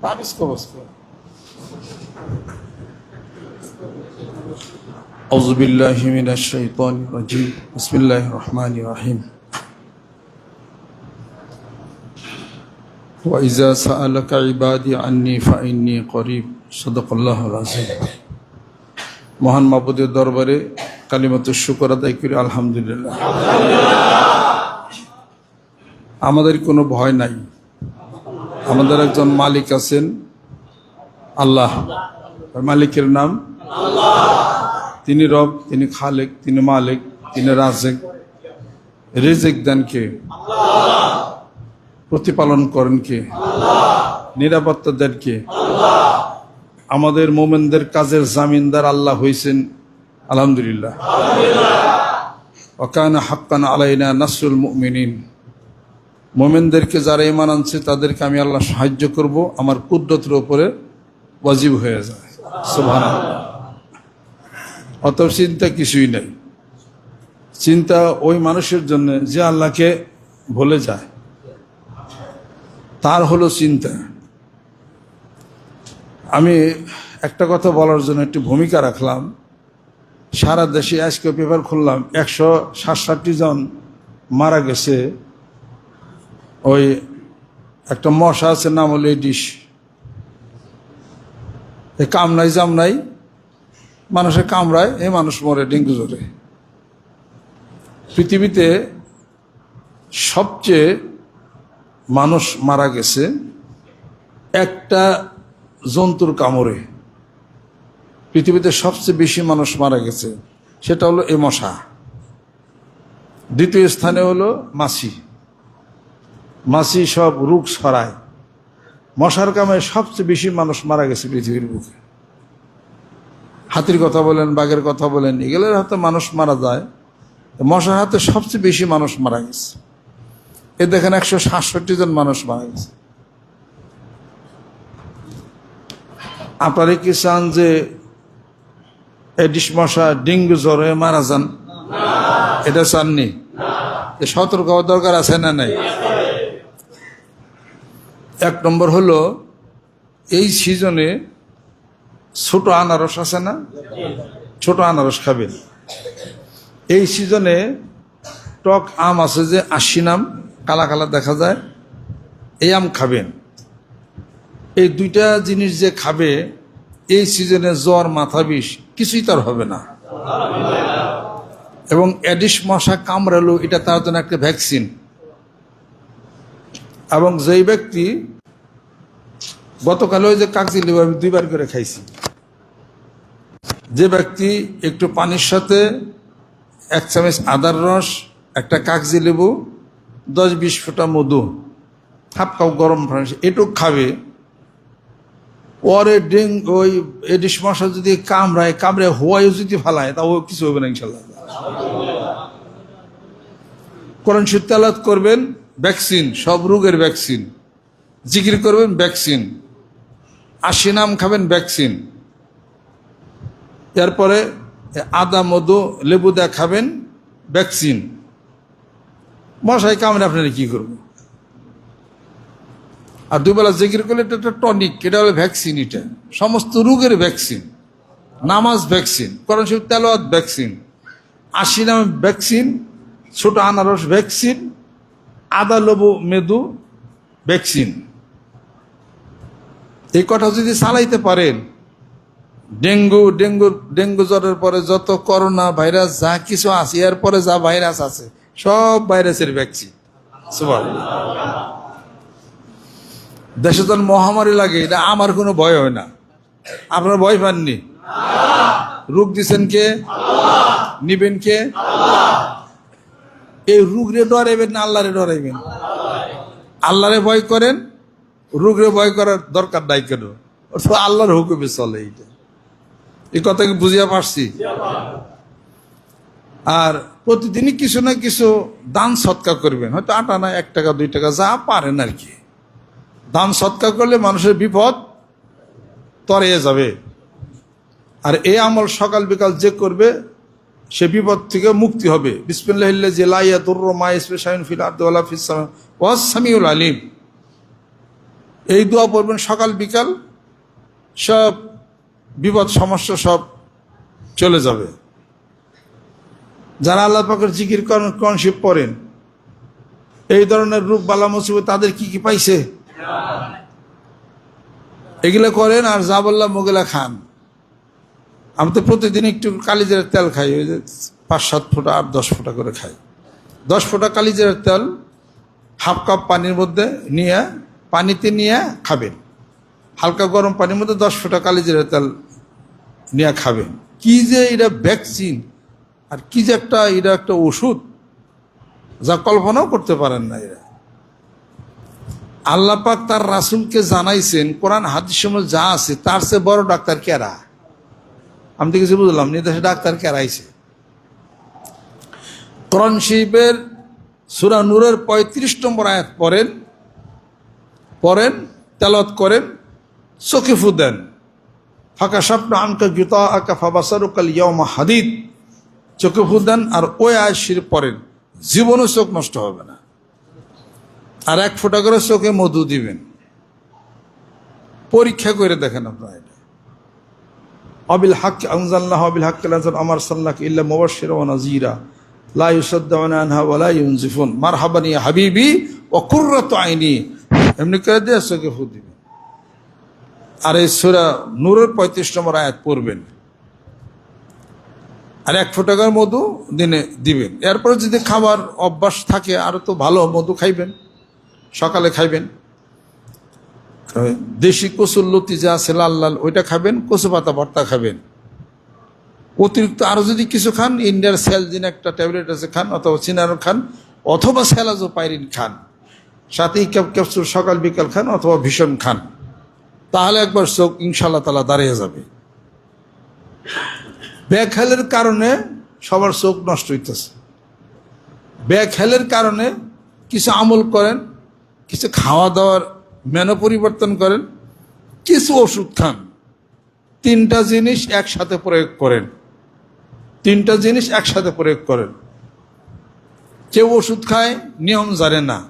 Paris Kovasko. أعوذ بالله من الشيطان الرجيم بسم الله الرحمن الرحيم وإذا سألك عبادي عني فإني قريب صدق الله العظيم মহান মাবুদের দরবারে কালিমাত শুকর আদায় করি আলহামদুলিল্লাহ আমাদের কোনো ভয় নাই। আমাদের একজন মালিক আছেন আল্লাহ। মালিকের নাম তিনি রব, তিনি খালেক, তিনি মালিক, তিনি রাজেক। রেজেক দেন কে? প্রতিপালন করেন কে? নিরাপত্তা দেন কে? আমাদের মোমেনদের কাজের জামিনদার আল্লাহ হয়েছেন আলহামদুলিল্লাহ। ওকান হাক্কান আলাইনা নাসরুল মুমিনিন। মোমেনদেরকে যারা ইমান আনছে, তাদেরকে আমি আল্লাহ সাহায্য করব। আমার কুদরতের উপরে ওয়াজিব হয়ে যায়। সুবহানাল্লাহ। অত চিন্তা কিছুই নেই। চিন্তা ওই মানুষের জন্য যে আল্লাহকে ভুলে যায়। তার হলো চিন্তা। আমি একটা কথা বলার জন্য একটি ভূমিকা রাখলাম। সারা দেশে আজকে পেপার খুললাম। একশো সাতষট্টি জন মারা গেছে। ওই একটা মশা আছে, নাম হলো এডিস এই কামনাই জামনাই মানুষের কামড়ায়, এই মানুষ মরে ডেঙ্গু জ্বরে। পৃথিবীতে সবচেয়ে মানুষ মারা গেছে একটা জন্তুর কামড়ে। পৃথিবীতে সবচেয়ে বেশি মানুষ মারা গেছে, সেটা হলো এ মশা। দ্বিতীয় স্থানে হলো মাছি। মাছি সব রোগ ছড়ায়। মশার কামে সবচেয়ে বেশি মানুষ মারা গেছে পৃথিবীর বুকে। হাতির কথা বলেন, বাঘের কথা বলেন, এগুলোর হাতে মানুষ মারা যায়। মশার হাতে সবচেয়ে বেশি মানুষ মারা গেছে। এ দেখেন একশো সাতষট্টি জন মানুষ মারা গেছে। আপনারা কি চান যে এডিস মশা ডেঙ্গু জ্বরে মারা যান? এটা চাননি? সতর্ক হওয়ার দরকার আছে না নাই? এক নম্বর হলো, এই সিজনে ছোট আনারস আছে না? ছোট আনারস খাবেন এই সিজনে টক আম আছে যে আশি নাম, কালা কালা দেখা যায়, এই আম খাবেন এই দুইটা জিনিস যে খাবে, এই সিজনে জ্বর, মাথা বিষ, কিছুই তার হবে না। এবং অ্যাডিস মশা কামড়ালো, এটা তার জন্য একটা ভ্যাকসিন। এবং যেই ব্যক্তি গতকাল ওই যে লেবু আমি দুইবার করে খাইছি। যে ব্যক্তি একটু পানির সাথে এক চামচ আদার রস, একটা কাগজি লেবু, দশ বিশ ফোঁটা মধু, হাফ কাপ গরম পানি এটুক খাবে। পরে ডেং ওই এডিস মশা যদি কামড়ায়, কামড়ে হওয়ায় যদি ফালায়, তাও কিছু হবে না ইনশাল্লাহ। কোরআন শীতালাত করবেন। ভ্যাকসিন সব রোগের ভ্যাকসিন জিকির করবেন ভ্যাকসিন আশি নাম খাবেন ভ্যাকসিন এরপরে আদা, মধু, লেবু দা খাবেন ভ্যাকসিন মশাই কামড়ে আপনারা কি করব আর দুবেলা জিকির করলে এটা একটা টনিক এটা হলো ভ্যাকসিন এটা। সমস্ত রোগের ভ্যাকসিন নামাজ ভ্যাকসিন করণ তেলোয়াত ভ্যাকসিন আশি নামে ভ্যাকসিন ছোট আনারস ভ্যাকসিন আদা লবু মেদু ভ্যাকসিন। এই কথা যদি চালাইতে পারেন, ডেঙ্গু ডেঙ্গু ডেঙ্গু জ্বরের পরে যত করোনা ভাইরাস, যা কিছু আছে, এর পরে যা ভাইরাস আছে, সব ভাইরাসের ভ্যাকসিন। দেশে যখন মহামারী লাগে, এটা আমার কোনো ভয় হয় না। আপনার ভয় পাননি? রোগ দিচ্ছেন কে? নিবেন কে? এই রোগরে ডরাইবেন না, আল্লাহরে ডরাইবেন? আল্লাহরে ভয় করেন, রোগরে ভয় করার দরকার নাই কেন? আল্লাহর হুকুমে চলে এইটা। এই কথা কি বুঝিয়া পারছি? আর প্রতিদিনই কিছু না কিছু দান সৎকার করবেন। হয়তো আটা না এক টাকা, দুই টাকা, যা পারেন আর কি। দান সৎকার করলে মানুষের বিপদ তরিয়ে যাবে। আর এই আমল সকাল বিকাল যে করবে সে বিপদ থেকে মুক্তি হবে। ফিল আলিম। এই দোয়া পড়বেন সকাল, বিকাল, সব বিপদ, সমস্যা সব চলে যাবে। যারা আল্লাহ পাকের জিকির কনশিপ পড়েন, এই ধরনের রূপ বালা মুসিবত তাদের কি কি পাইছে? এগুলো করেন আর যা বললাম ওগুলা খান। আমি তো প্রতিদিন একটু কালিজের তেল খাই, ওই যে পাঁচ সাত ফোঁটা, আট দশ ফোঁটা করে খাই। দশ ফোঁটা কালিজের তেল, হাফ কাপ পানির মধ্যে নিয়ে, পানিতে নিয়ে খাবেন। হালকা গরম পানির মধ্যে দশ ফোঁটা কালিজের তেল নিয়ে খাবেন। কি যে এটা ভ্যাকসিন আর কি যে একটা, এটা একটা ওষুধ, যা কল্পনাও করতে পারেন না এরা। আল্লাহ পাক তার রাসুলকে জানাইছেন, কোরআন হাদিস যা আছে, তার চেয়ে বড় ডাক্তার কেরা আমি তো কিছু বুঝলাম নির্দেশে ডাক্তার কেরাইছে কোরআন শরীফের সুরা নূরের পঁয়ত্রিশ নম্বর আয়াত পড়েন পড়েন তেলত করেন, চোখে ফু দেন। ফাঁকা স্বপ্ন আনকা গীতা আকা ফাবাসারুকাল ইয়মা হাদিদ। চোখে ফু দেন আর ওই আয় শরীফ পড়েন। জীবনও চোখ নষ্ট হবে না। আর এক ফোঁটা করে চোখে মধু দিবেন। পরীক্ষা করে দেখেন আপনারা অবিল হাক আনজাল্লাহ অবিল হাক আমার সাল্লাহ ইল্লা মুবাশশির ওয়া নাযীরা। লা ইউসাদ্দাউনা আনহা ওয়া লা ইউনজিফুন। মারহাবানি ইয়া হাবিবি ওয়া কুররাতু আইনি। এমনি করে দিয়ে চোখে ফু আর এই সূরা নূরের পঁয়ত্রিশ নম্বর আয়াত পড়বেন। আর এক ফোঁটা করে মধু দিনে দিবেন। এরপরে যদি খাবার অভ্যাস থাকে আরও তো ভালো মধু খাইবেন, সকালে খাইবেন। দেশি কচুর লতি যা আছে লাল লাল, ওইটা খাবেন, কচু পাতা ভর্তা খাবেন। অতিরিক্ত আরও যদি কিছু খান, ইন্ডিয়ার স্যালজিন একটা ট্যাবলেট আছে, খান, অথবা চিনারো খান, অথবা স্যালাজো পাইরিন খান সাথে ক্যাপ ক্যাপসুল সকাল বিকাল খান, অথবা ভীষণ খান, তাহলে একবার চোখ ইনশাল্লাহ তালা দাঁড়িয়ে যাবে। ব্যাঘালের কারণে সবার চোখ নষ্ট হইতেছে। ব্যাঘালের কারণে কিছু আমল করেন, কিছু খাওয়া দাওয়ার মেনু পরিবর্তন করেন, কিছু ওষুধ খান। তিনটা জিনিস একসাথে প্রয়োগ করেন। তিনটা জিনিস একসাথে প্রয়োগ করেন। কেউ ওষুধ খায়, নিয়ম জানে না।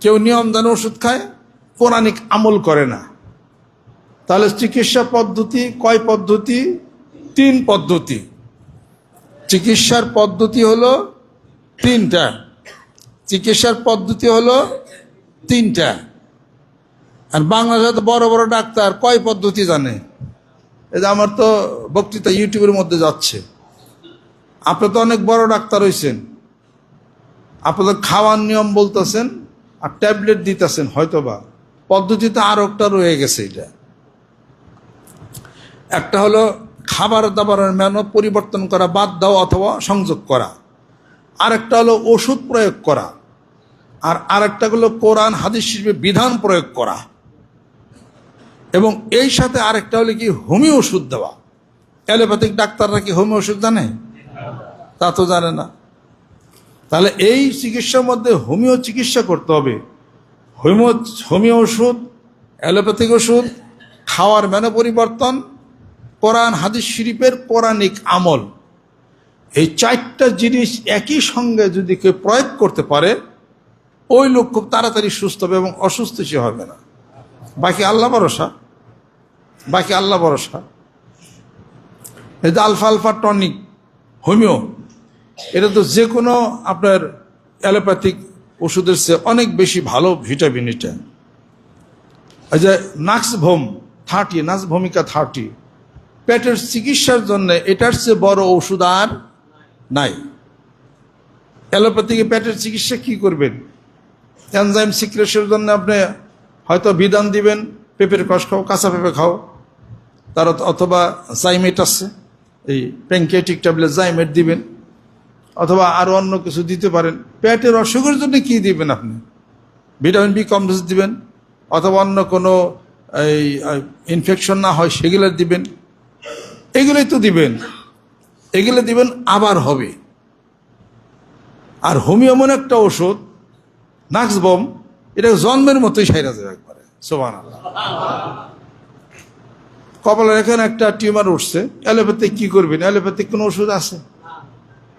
কেউ নিয়ম জানে ওষুধ খায়, পৌরাণিক আমল করে না। তাহলে চিকিৎসা পদ্ধতি কয় পদ্ধতি? তিন পদ্ধতি। চিকিৎসার পদ্ধতি হলো তিনটা। চিকিৎসার পদ্ধতি হলো তিনটা। আর বাংলাদেশে তো বড় বড় ডাক্তার কয় পদ্ধতি জানে? এই যে আমার তো বক্তৃতা ইউটিউবের মধ্যে যাচ্ছে। আপনি তো অনেক বড় ডাক্তার হয়েছেন আপনাদের খাওয়ার নিয়ম বলতেছেন আর ট্যাবলেট দিতেছেন, হয়তোবা। পদ্ধতিতে আর একটা রয়ে গেছে এটা। একটা হলো খাবার দাবারের মেনু পরিবর্তন করা, বাদ দাও অথবা সংযোগ করা। আরেকটা হলো ওষুধ প্রয়োগ করা। আর আরেকটা হলো কোরআন, হাদিস শিল্পে বিধান প্রয়োগ করা। এবং এই সাথে আরেকটা হলে কি, হোমিও ওষুধ দেওয়া। অ্যালোপ্যাথিক ডাক্তাররা কি হোমিও ওষুধ জানে? তা তো জানে না। তাহলে এই চিকিৎসার মধ্যে হোমিও চিকিৎসা করতে হবে। হোমিও হোমিও ওষুধ, অ্যালোপ্যাথিক ওষুধ, খাওয়ার মেনু পরিবর্তন, কোরআন, হাদিস শরীফের পৌরাণিক আমল। এই চারটা জিনিস একই সঙ্গে যদি কেউ প্রয়োগ করতে পারে, ওই লোক খুব তাড়াতাড়ি সুস্থ হবে এবং অসুস্থ সে হবে না। বাকি আল্লাহ ভরসা। বাকি আল্লাহ ভরসা। এই যে আলফা আলফা টনিক, হোমিও, এটা তো যে কোনো আপনার অ্যালোপ্যাথিক ওষুধের চেয়ে অনেক বেশি ভালো ভিটামিন এটা। এই যে নাক্স ভোম থার্টি নাক্স ভূমিকা থার্টি, পেটের চিকিৎসার জন্য এটার চেয়ে বড় ওষুধ আর নাই। অ্যালোপ্যাথিকে পেটের চিকিৎসা কি করবেন? এনজাইম সিক্রেশনের জন্য আপনি হয়তো বিধান দিবেন, পেঁপের কষ খাও, কাঁচা পেঁপে খাও। তার অথবা জাইমেট আছে, এই প্যাঙ্কেটিক ট্যাবলেট জাইমেট দিবেন, অথবা আরও অন্য কিছু দিতে পারেন। পেটের অসুখের জন্য কি দিবেন আপনি? ভিটামিন বি কমপ্লেক্স দিবেন, অথবা অন্য কোনো, এই ইনফেকশন না হয় সেগুলো দিবেন। এগুলোই তো দিবেন। এগুলো দিবেন আবার হবে। আর হোমিওমন একটা ওষুধ, নাক্স বম, এটা জন্মের মতোই সাইরা যাবে একবারে। সোমান কপালের এখানে একটা টিউমার উঠছে। অ্যালোপ্যাথিক কি করবেন অ্যালোপ্যাথিক কোনো ওষুধ আছে?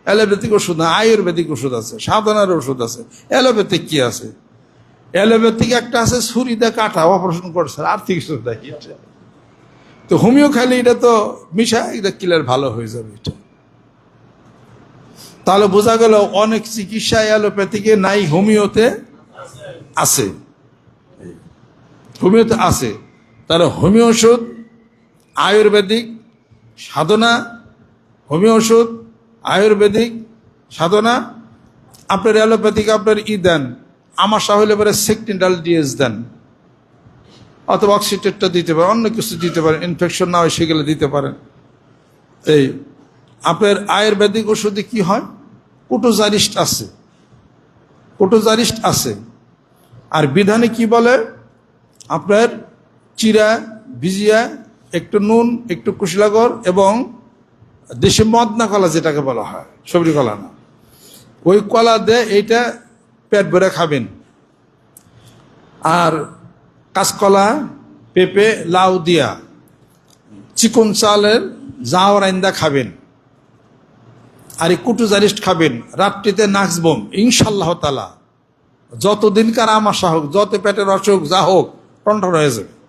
অ্যালোপ্যাথিক ওষুধ না, আয়ুর্বেদিক ওষুধ আছে, সাধনার ওষুধ আছে। অ্যালোপ্যাথিক কি আছে? অ্যালোপ্যাথিক একটা আছে ছুরিতে কাটা, অপারেশন করছে, আর কিছু নাই এটা। তো হোমিও খালি এটা তো মিশা, এটা কিলার ভালো হয়ে যাবে এটা। তাহলে বোঝা গেল অনেক চিকিৎসা অ্যালোপ্যাথিকে নাই, হোমিওতে আছে। হোমিওতে আছে। তাহলে হোমিও ওষুধ আয়ুর্বেদিক সাধনা, হোমিও ওষুধ, আয়ুর্বেদিক সাধনা, আপনার অ্যালোপ্যাথিক, আপনার ই দেন, আমার হলে পরে সেকটিন্ডাল ডিএস দেন, অথবা অক্সিটেটটা দিতে পারেন, অন্য কিছু দিতে পারেন, ইনফেকশন না হয় সেগুলো দিতে পারেন। এই, আপনার আয়ুর্বেদিক ওষুধে কি হয়? কোটোজারিস্ট আছে। কোটোজারিস্ট আছে। আর বিধানে কি বলে? আপনার চিরা, ভিজিয়া একটু নুন, একটু কুশলাগর এবং দেশি মদনা কলা যেটাকে বলা হয় সবরি কলা না। ওই কলা দিয়ে এইটা পেট ভরে খাবেন। আর কাঁচকলা, পেঁপে, লাউ দিয়া চিকন চালের জাওয়ার আইন্দা খাবেন। আর এই কুটুজারিস্ট খাবেন, রাত্রিতে নাচবম ইনশাল্লাহ তালা যত দিনকার আমাশা হোক, যত পেটের অসুখ যা হোক টনটন হয়ে যাবে।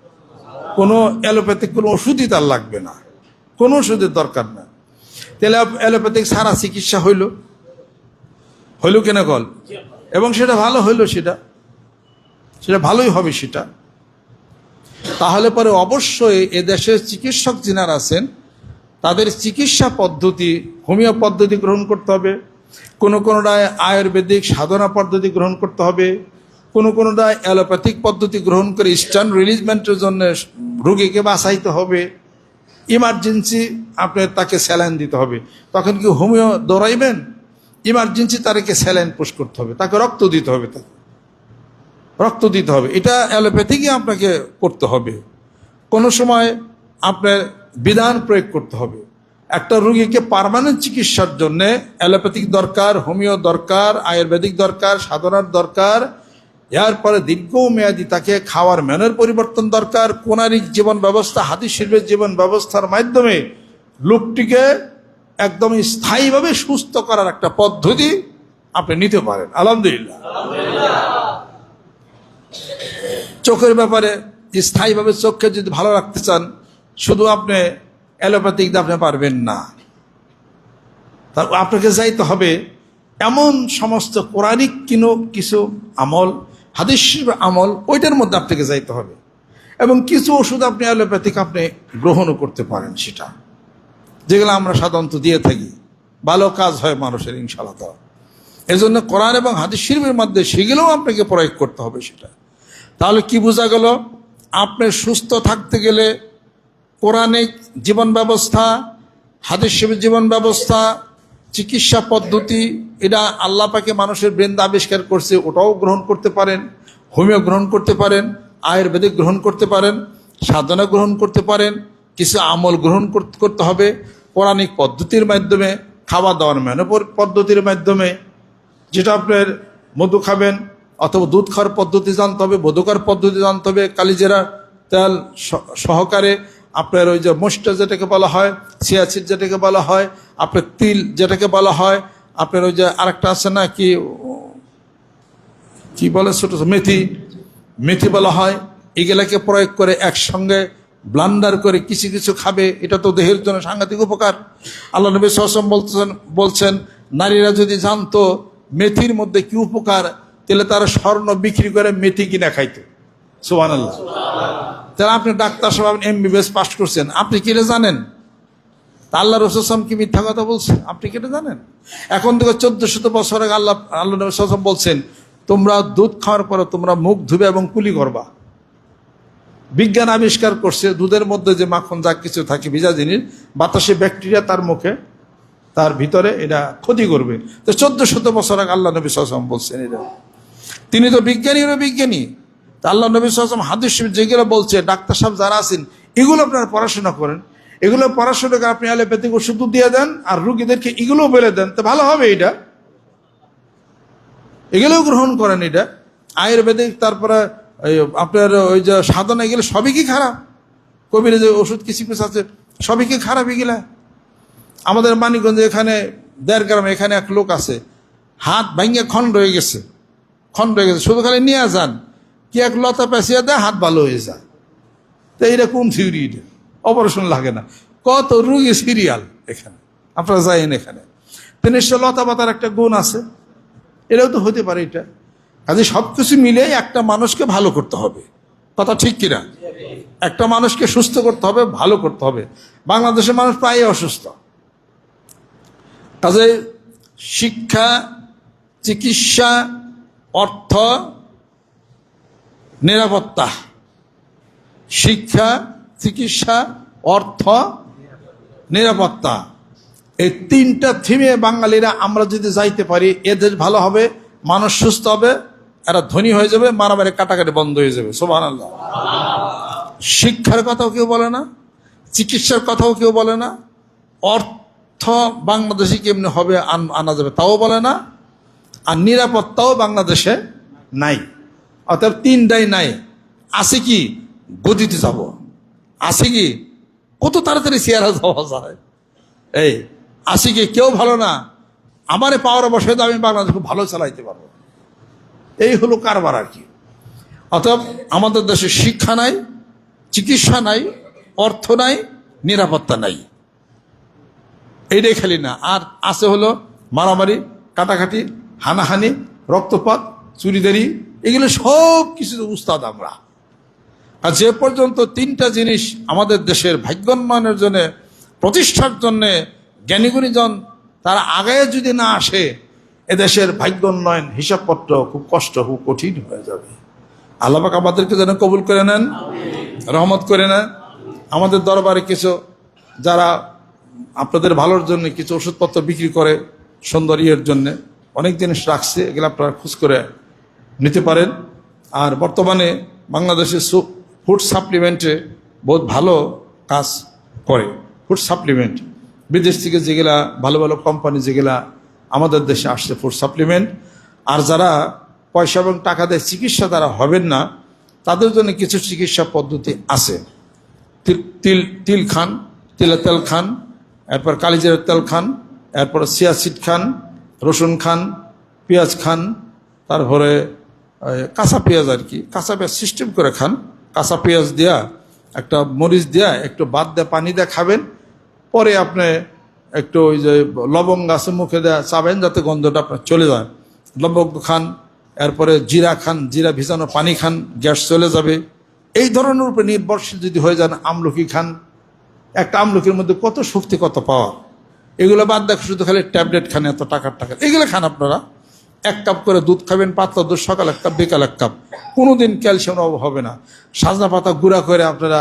কোনো অ্যালোপ্যাথিক কোনো ওষুধই তার লাগবে না। কোনো ওষুধের দরকার না। তাহলে অ্যালোপ্যাথিক সারা চিকিৎসা হইল। হইল কেন কল? এবং সেটা ভালো হইল সেটা। সেটা ভালোই হবে সেটা। তাহলে পরে অবশ্যই এ দেশের চিকিৎসক যিনারা আছেন, তাদের চিকিৎসা পদ্ধতি, হোমিও পদ্ধতি গ্রহণ করতে হবে। কোনো কোনোটায় আয়ুর্বেদিক সাধনা পদ্ধতি গ্রহণ করতে হবে। কোনো কোনোটায় অ্যালোপ্যাথিক পদ্ধতি গ্রহণ করে ইস্টার্ন রিলিজমেন্টের জন্য রোগীকে বাঁচাইতে হবে। ইমার্জেন্সি আপনার তাকে স্যালাইন দিতে হবে। তখন কি হোমিও দৌড়াইবেন? ইমার্জেন্সি তাদেরকে স্যালাইন পুশ করতে হবে। তাকে রক্ত দিতে হবে তাকে। রক্ত দিতে হবে। এটা অ্যালোপ্যাথিকই আপনাকে করতে হবে। কোনো সময় আপনার বিধান প্রয়োগ করতে হবে। একটা রুগীকে পার্মানেন্ট চিকিৎসার জন্যে অ্যালোপ্যাথিক দরকার, হোমিও দরকার, আয়ুর্বেদিক দরকার, সাধনার দরকার এরপরে দীর্ঘ মেয়াদি তাকে খাওয়ার ম্যানের পরিবর্তন দরকার। কোনারিক জীবন ব্যবস্থা হাতি শিল্পের জীবন ব্যবস্থার মাধ্যমে লোকটিকে একদম স্থায়ীভাবে সুস্থ করার একটা পদ্ধতি আপনি নিতে পারেন। আলহামদুলিল্লাহ। চোখের ব্যাপারে স্থায়ীভাবে চোখকে যদি ভালো রাখতে চান, শুধু আপনি অ্যালোপ্যাথিক আপনি পারবেন না। আপনাকে যাইতে হবে এমন সমস্ত পৌরাণিক কিনো কিছু আমল হাদিসির আমল ওইটার মধ্যে আপনাকে যাইতে হবে। এবং কিছু ওষুধ আপনি অ্যালোপ্যাথিক আপনি গ্রহণও করতে পারেন সেটা। যেগুলো আমরা সাধারণত দিয়ে থাকি। ভালো কাজ হয় মানুষের ইনশাল্লাহ এই জন্য কোরআন এবং হাদিস শিল্পের মধ্যে সেগুলোও আপনাকে প্রয়োগ করতে হবে সেটা। তাহলে কি বোঝা গেল? আপনি সুস্থ থাকতে গেলে কোরআনিক জীবন ব্যবস্থা, হাদিস শিবের জীবন ব্যবস্থা চিকিৎসা পদ্ধতি, এটা আল্লাহ পাকে মানুষের বৃন্দ আবিষ্কার করছে, ওটাও গ্রহণ করতে পারেন, হোমিও গ্রহণ করতে পারেন, আয়ুর্বেদিক গ্রহণ করতে পারেন, সাধনা গ্রহণ করতে পারেন, কিছু আমল গ্রহণ করতে হবে, পৌরাণিক পদ্ধতির মাধ্যমে খাওয়া দাওয়ার মেনু পদ্ধতির মাধ্যমে, যেটা আপনার মধু খাবেন, অথবা দুধ খাওয়ার পদ্ধতি জানতে হবে মধুকার পদ্ধতি জানতে হবে, কালিজেরা তেল সহকারে আপনার ওই যে মোস্টা যেটাকে বলা হয় সিয়াসিড যেটাকে বলা হয়, আপনার তিল যেটাকে বলা হয়, আপনার ওই যে আরেকটা আছে না কি কি বলে ছোট মেথি মেথি বলা হয়, এগুলাকে প্রয়োগ করে একসঙ্গে ব্লান্ডার করে কিছু কিছু খাবে, এটা তো দেহের জন্য সাংঘাতিক উপকার। আল্লাহ নবী সসম বলছেন বলছেন, নারীরা যদি জানতো মেথির মধ্যে কি উপকার, তাহলে তারা স্বর্ণ বিক্রি করে মেথি কিনা খাইতো। সুবান আল্লাহ তাহলে আপনি ডাক্তার সব আপনি এমবিবিএস পাস করছেন, আপনি কি এটা জানেন? তা আল্লাহ রসুলাম কি মিথ্যা কথা বলছেন? আপনি কি এটা জানেন? এখন থেকে চোদ্দ শত বছর আগে আল্লাহ আল্লাহ রসুলাম বলছেন, তোমরা দুধ খাওয়ার পরে তোমরা মুখ ধুবে এবং কুলি করবা। বিজ্ঞান আবিষ্কার করছে, দুধের মধ্যে যে মাখন যা কিছু থাকে, ভিজা জিনিস, বাতাসে ব্যাকটেরিয়া তার মুখে, তার ভিতরে এটা ক্ষতি করবে। তো চোদ্দ শত বছর আগে আল্লাহ নবী সাল্লাম বলছেন এটা। তিনি তো বিজ্ঞানী হলো বিজ্ঞানী। তা আল্লাহ নবী সাল্লাম হাদিস যেগুলো বলছে, ডাক্তার সাহেব যারা আছেন, এগুলো আপনারা পড়াশোনা করেন। এগুলো পড়াশোনা করে আপনি অ্যালোপ্যাথিক ওষুধ দিয়ে দেন, আর রুগীদেরকে এগুলোও বলে দেন। তো ভালো হবে এটা। এগুলোও গ্রহণ করেন এটা। আয়ুর্বেদিক, তারপরে আপনার ওই যে সাধনা, এগুলো সবই কি খারাপ? কবির যে ওষুধ কিছু কিছু আছে, সবই কি খারাপ এগুলা? আমাদের মানিকগঞ্জে এখানে, দেড় গ্রামে এখানে এক লোক আছে, হাত ভাঙিয়ে খন্ড হয়ে গেছে। খন্ড হয়ে গেছে, শুধু খালি নিয়ে যান। কি এক লতা পেঁচিয়ে দেয়, হাত ভালো হয়ে যায়। তো এইটা কোন থিওরি এটা। অপারেশন লাগে না। কত রুগী সিরিয়াল এখানে। আপনারা যাইন এখানে। তো নিশ্চয় লতা পাতার একটা গুণ আছে। এটাও তো হতে পারে এটা। কাজে সব কিছু মিলে একটা মানুষকে ভালো করতে হবে। কথা ঠিক কিনা? একটা মানুষকে সুস্থ করতে হবে, ভালো করতে হবে। বাংলাদেশের মানুষ প্রায় অসুস্থ। কাজে শিক্ষা, চিকিৎসা, অর্থ নিরাপত্তা, শিক্ষা, চিকিৎসা, অর্থ, নিরাপত্তা। এই তিনটা থিমে বাঙালিরা আমরা যদি যাইতে পারি, এ দেশ ভালো হবে, মানুষ সুস্থ হবে, এরা ধনী হয়ে যাবে, মারামারি কাটাকাটি বন্ধ হয়ে যাবে। সোভান শিক্ষার কথাও কেউ বলে না, চিকিৎসার কথাও কেউ বলে না, অর্থ বাংলাদেশে কেমনি হবে আনা যাবে তাও বলে না, আর নিরাপত্তাও বাংলাদেশে নাই। অর্থাৎ তিনটাই নাই। আছে কি? গদিতে যাব। আছে কি? কত তাড়াতাড়ি চেয়ারা যাওয়া যায়। এই, আছে কি? কেউ ভালো না। আমারে পাওয়ার বসে আমি বাংলাদেশ খুব ভালো চালাইতে পারব। এই হলো কারবার আর কি। অতএব আমাদের দেশে শিক্ষা নাই, চিকিৎসা নাই, অর্থ নাই, নিরাপত্তা নাই। এইটাই খালি না। আর আছে হলো মারামারি, কাটাকাটি, হানাহানি, রক্তপাত, চুরিদারি এগুলো সব কিছু উস্তাদ আমরা। আর যে পর্যন্ত তিনটা জিনিস আমাদের দেশের ভাগ্যোন্নয়নের জন্য, প্রতিষ্ঠার জন্য জ্ঞানীগুণীজন, তারা আগে যদি না আসে, এদেশের ভাগ্যোন্নয়ন হিসাবপত্র খুব কষ্ট, খুব কঠিন হয়ে যাবে। আল্লাপাক আমাদেরকে যেন কবুল করে নেন, রহমত করে নেন। আমাদের দরবারে কিছু, যারা আপনাদের ভালোর জন্য কিছু ওষুধপত্র বিক্রি করে সুন্দর ইয়ের জন্য, অনেক জিনিস রাখছে, এগুলো আপনারা খোঁজ করে নিতে পারেন। আর বর্তমানে বাংলাদেশে ফুড সাপ্লিমেন্টে বহুত ভালো কাজ করে। ফুড সাপ্লিমেন্ট বিদেশ থেকে যেগুলা ভালো ভালো কোম্পানি যেগুলা আমাদের দেশে আসছে ফুড সাপ্লিমেন্ট আর যারা পয়সা এবং টাকা দিয়ে চিকিৎসা তারা হবেন না, তাদের জন্য কিছু চিকিৎসা পদ্ধতি আছে। তিল তিল তিল খান, তিলের তেল খান, এরপর কালিজিরের তেল খান, এরপর সিয়াসিড খান, রসুন খান, পেঁয়াজ খান, তারপরে কাঁচা পেঁয়াজ আর কি। কাঁচা পেঁয়াজ সিস্টেম করে খান। কাঁচা পেঁয়াজ দেয়া, একটা মরিচ দেয়া, একটু বাদ দেয়া পানি দেয়া খাবেন। পরে আপনি একটু ওই যে লবঙ্গ আছে মুখে দেয়া চাবেন যাতে গন্ধটা আপনার চলে যায়। লবঙ্গ খান, এরপরে জিরা খান, জিরা ভিজানো পানি খান, গ্যাস চলে যাবে। এই ধরনের উপরে নির্ভরশীল যদি হয়ে যান, আমলকি খান। একটা আমলকির মধ্যে কত শক্তি, কত পাওয়া এগুলো বাদ দেখো শুধু খালি ট্যাবলেট খান, এত টাকার টাকা। এগুলো খান আপনারা। এক কাপ করে দুধ খাবেন পাতলা দুধ, সকাল এক কাপ, বিকাল এক কাপ। কোনোদিন ক্যালসিয়াম অভাব হবে না। সাজনা পাতা গুঁড়া করে আপনারা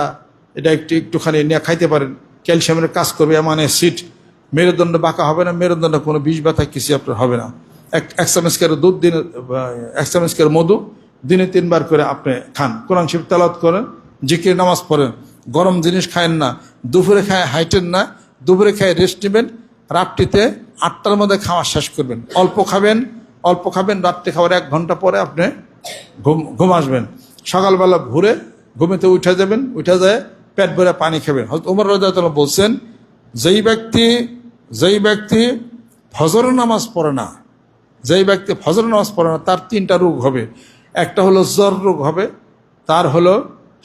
এটা একটু, একটুখানি নিয়ে খাইতে পারেন। ক্যালসিয়ামের কাজ করবে এমন সিট মেরুদণ্ড বাঁকা হবে না, মেরুদণ্ড কোনো বিষ ব্যথা কিছু আপনার হবে না। এক এক চামচ করে দুধ, দিনে, এক চামচ করে মধু, দিনে তিনবার করে আপনি খান। কোরআন শিব তালাত করেন, জিকির নামাজ পড়েন। গরম জিনিস খায়েন না, দুপুরে খায়, হাইটেন না, দুপুরে খায়, রেস্ট নেবেন, রাত্রিতে আটটার মধ্যে খাওয়া শেষ করবেন। অল্প খাবেন অল্প খাবেন, রাত্রে খাওয়ার এক ঘণ্টা পরে আপনি ঘুম ঘুম আসবেন। সকালবেলা ভোরে ঘুমেতে উঠে যাবেন, উঠে যায় পেট ভরে পানি খাবেন। হয়তো উমর রাজাতলা বলছেন, যেই ব্যক্তি যেই ব্যক্তি ফজর নামাজ পড়ে না, যেই ব্যক্তি ফজর নামাজ পড়ে না, তার তিনটা রোগ হবে। একটা হলো জ্বর রোগ হবে, তার হলো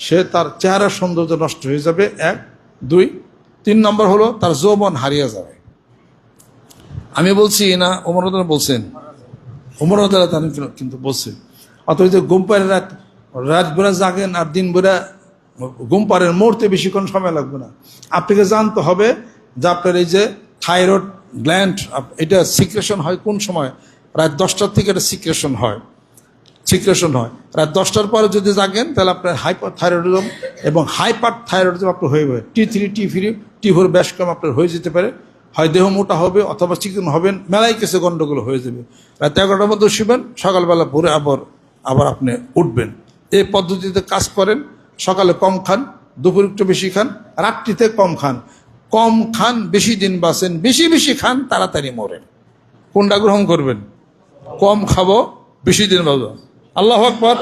সে তার চেহারার সৌন্দর্য নষ্ট হয়ে যাবে, এক। দুই, তিন নম্বর হলো তার যৌবন হারিয়ে যাবে। আমি বলছি না ওমর বলছেন ওমর রাদিয়াল্লাহু তাআলা কিন্তু- বলছেন অথচ ঘুম পাড়ের রাত রাত বেড়া জাগেন আর দিন বেড়া ঘুম পাড়েন মরতে বেশিক্ষণ সময় লাগবে না। আপনাকে জানতে হবে যে আপনার এই যে থাইরয়েড গ্ল্যান্ড এটা সিক্রেশন হয় কোন সময়? রাত দশটার থেকে এটা সিক্রেশন হয়। সিক্রেশন হয়। রাত দশটার পরে যদি জাগেন, তাহলে আপনার হাইপার থাইরয়েডিজম এবং হাইপার থাইরয়েডিজম আপনার হয়ে যাবে। T three, T free, T four ব্যাস কম আপনার হয়ে যেতে পারে। হয় দেহ মোটা হবে অথবা চিকন হবেন মেলাই কিছু গন্ডগোল হয়ে যাবে। রাত এগারোটার মধ্যে শুবেন, সকালবেলা ভোরে আবার আবার আপনি উঠবেন। এই পদ্ধতিতে কাজ করেন, সকালে কম খান, দুপুর একটু বেশি খান, রাত্রিতে কম খান। কম খান, বেশি দিন বাঁচেন, বেশি বেশি খান, তাড়াতাড়ি মরেন। কোনটা গ্রহণ করবেন? কম খাব, বেশি দিন বাঁচবো। আল্লাহ আকবর।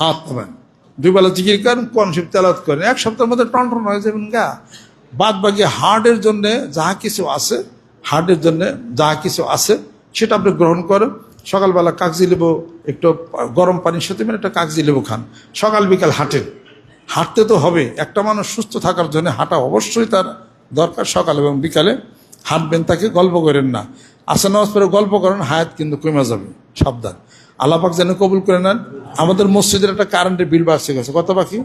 হাত কমেন দুই বেলা জিকির করেন কোন শিব তেলাত করেন। এক সপ্তাহের মধ্যে টন টন হয়ে যাবেন গা। বাদ বাকি হার্টের জন্য যাহা কিছু আছে, হার্টের জন্য যা কিছু আছে, সেটা আপনি গ্রহণ করেন। সকালবেলা কাগজি লেবু, একটু গরম পানির সাথে মানে একটা কাগজি লেবু খান। সকাল, বিকাল হাঁটেন। হাঁটতে তো হবে। একটা মানুষ সুস্থ থাকার জন্য হাঁটা অবশ্যই তার দরকার সকাল এবং বিকালে। হাঁটবেন তাকে গল্প করেন না। আসা নামাজ পরে গল্প করেন, হায়াত কিন্তু কমে যাবে। সাবধান। আল্লাপাক যেন কবুল করে নেন। আমাদের মসজিদের একটা কারেন্টের বিল বাড়ছে গেছে। কত বাকি?